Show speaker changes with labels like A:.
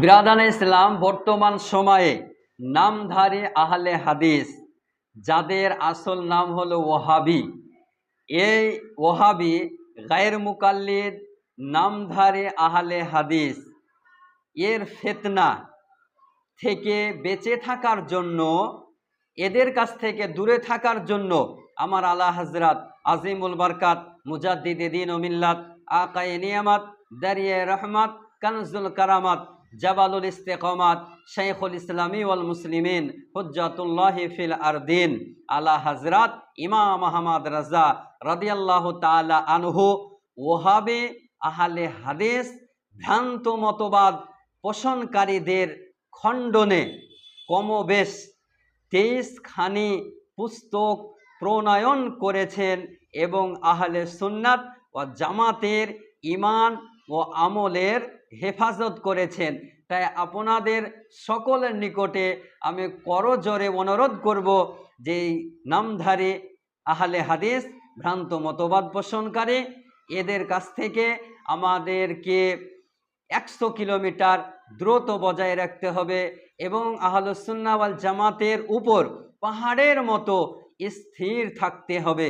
A: বিরাদান ইসলাম, বর্তমান সময়ে নামধারী আহলে হাদিস, যাদের আসল নাম হলো ওহাবি। এই ওহাবি গায়ের মুকাল্লিদ, নামধারী আহলে হাদিস। এর ফেতনা থেকে বেঁচে থাকার জন্য, এদের কাছ থেকে দূরে থাকার জন্য আমার আলা হজরত আজিমুল বারকাত, মুজাদ্দিদ দিন ও মিল্লাত, আকায়ে নিয়ামাত, দারিয়ে রহমাত, কানজুল কারামাত জাবালুল ইস্তেকমাত শেখুল ইসলামী ওয়াল মুসলিমিন হুজ্জাতুল্লাহি ফিল আরদিন আলা হজরত ইমাম আহমদ রাজা রাদিয়াল্লাহ তাআলা আনহু। ওহাবে আহলে হাদিস ভ্রান্ত মতবাদ পোষণকারীদের খণ্ডনে কমবেশ তেইশ খানি পুস্তক প্রণয়ন করেছেন এবং আহলে সুন্নাত ও জামাতের ইমান ও আমলের হেফাজত করেছেন। তাই আপনাদের সকলের নিকটে আমি করজোরে অনুরোধ করব যে নামধারী আহলে হাদিস ভ্রান্ত মতবাদ পোষণকারী, এদের কাছ থেকে আমাদেরকে একশো কিলোমিটার দ্রুত বজায় রাখতে হবে এবং আহলুসুন্নাওয়াল জামাতের উপর পাহাড়ের মতো স্থির থাকতে হবে।